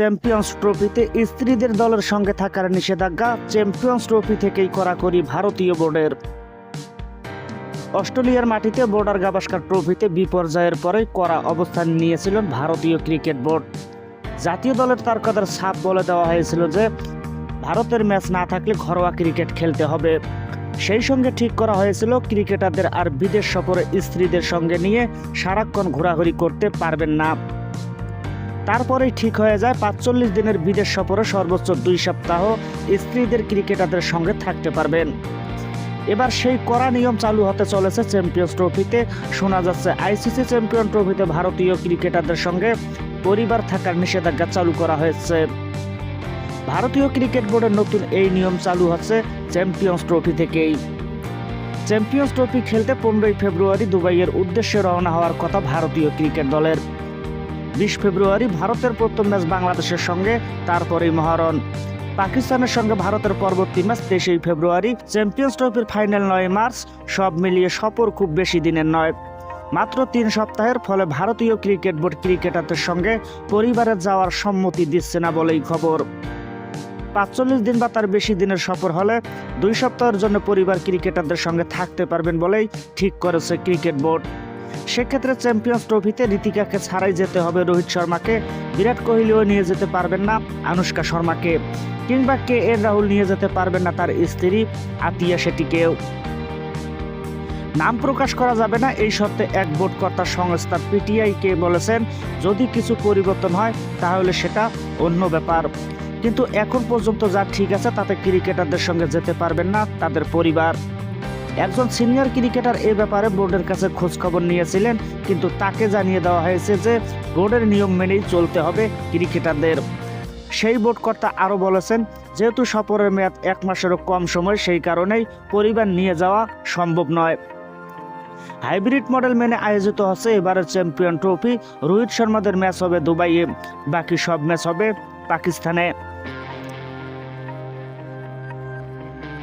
Champions ট্রফিতে স্ত্রীদের দলের সঙ্গে থাকার নিষেধাজ্ঞা চ্যাম্পিয়ন্স ট্রফি থেকেই কড়াকড়ি ভারতীয় বোর্ডের। অস্ট্রেলিয়ার মাটিতে বর্ডার গাভাস্কার ট্রফিতে বিপর্যয়ের পরে করা অবস্থান নিয়েছিলেন ভারতীয় ক্রিকেট বোর্ড। জাতীয় দলের তারকাদের সাপ বলে দেওয়া হয়েছিল যে, ভারতের ম্যাচ না থাকলে ঘরোয়া ক্রিকেট খেলতে হবে। সেই সঙ্গে ঠিক করা হয়েছিল, ক্রিকেটারদের আর বিদেশ সফরে স্ত্রীদের সঙ্গে নিয়ে সারাক্ষণ ঘোরাঘুরি করতে পারবেন না। তারপরেই ঠিক হয়ে যায় পাঁচচল্লিশ দিনের বিদেশ সফরে সর্বোচ্চ দুই সপ্তাহ স্ত্রীদের ক্রিকেটারদের সঙ্গে থাকতে পারবেন। এবার সেই কড়া নিয়ম চালু হতে চলেছে চ্যাম্পিয়ন্স ট্রফিতে। শোনা যাচ্ছে আইসিসি চ্যাম্পিয়ন ট্রফিতে ভারতীয় ক্রিকেটারদের সঙ্গে পরিবার থাকার নিষেধাজ্ঞা চালু করা হয়েছে। ভারতীয় ক্রিকেট বোর্ডের নতুন এই নিয়ম চালু হচ্ছে চ্যাম্পিয়ন্স ট্রফি থেকেই। চ্যাম্পিয়ন্স ট্রফি খেলতে পনেরোই ফেব্রুয়ারি দুবাইয়ের উদ্দেশ্যে রওনা হওয়ার কথা ভারতীয় ক্রিকেট দলের। বিশ ফেব্রুয়ারি ভারতের প্রথম ম্যাচ বাংলাদেশের সঙ্গে, তারপরেই মহারণ। পাকিস্তানের সঙ্গে ভারতের পরবর্তী ম্যাচ তেইশে ফেব্রুয়ারি, চ্যাম্পিয়ন্স ট্রফির ফাইনাল নয় মার্চ, সব মিলিয়ে সফর খুব বেশি দিনের নয়। মাত্র তিন সপ্তাহের ফলে ভারতীয় ক্রিকেট বোর্ড ক্রিকেটারদের সঙ্গে পরিবারে যাওয়ার সম্মতি দিচ্ছে না বলেই খবর। পাঁচচল্লিশ দিন বা তার বেশি দিনের সফর হলে দুই সপ্তাহের জন্য পরিবার ক্রিকেটারদের সঙ্গে থাকতে পারবেন বলেই ঠিক করেছে ক্রিকেট বোর্ড। সেক্ষেত্রে চ্যাম্পিয়ন্স ট্রফিতে রীতিকাকে ছাড়াই যেতে হবে রোহিত শর্মাকে। বিরাট কোহলিও নিয়ে যেতে পারবেন না আনুষ্কা শর্মাকে। কিংবা কে এর রাহুল নিয়ে যেতে পারবেন না তার স্ত্রী আতিয়া শেটিকেও নাম প্রকাশ করা যাবে না, এই সত্ত্বে এক বোর্ডকর্তা সংস্থা পিটিআইকে বলেছেন, যদি কিছু পরিবর্তন হয় তাহলে সেটা অন্য ব্যাপার। কিন্তু এখন পর্যন্ত যা ঠিক আছে তাতে ক্রিকেটারদের সঙ্গে যেতে পারবেন না তাদের পরিবার। একজন সিনিয়র ক্রিকেটার এ ব্যাপারে বোর্ডের কাছে খোঁজখবর নিয়েছিলেন, কিন্তু তাকে জানিয়ে দেওয়া হয়েছে যে বোর্ডের নিয়ম মেনেই চলতে হবে ক্রিকেটারদের। সেই বোর্ডকর্তা আরও বলেছেন, যেহেতু সফরের মেয়াদ এক মাসেরও কম সময়, সেই কারণেই পরিবার নিয়ে যাওয়া সম্ভব নয়। হাইব্রিড মডেল মেনে আয়োজিত হচ্ছে এবারের চ্যাম্পিয়ন ট্রফি, রোহিত শর্মাদের ম্যাচ হবে দুবাইয়ে। বাকি সব ম্যাচ হবে পাকিস্তানে।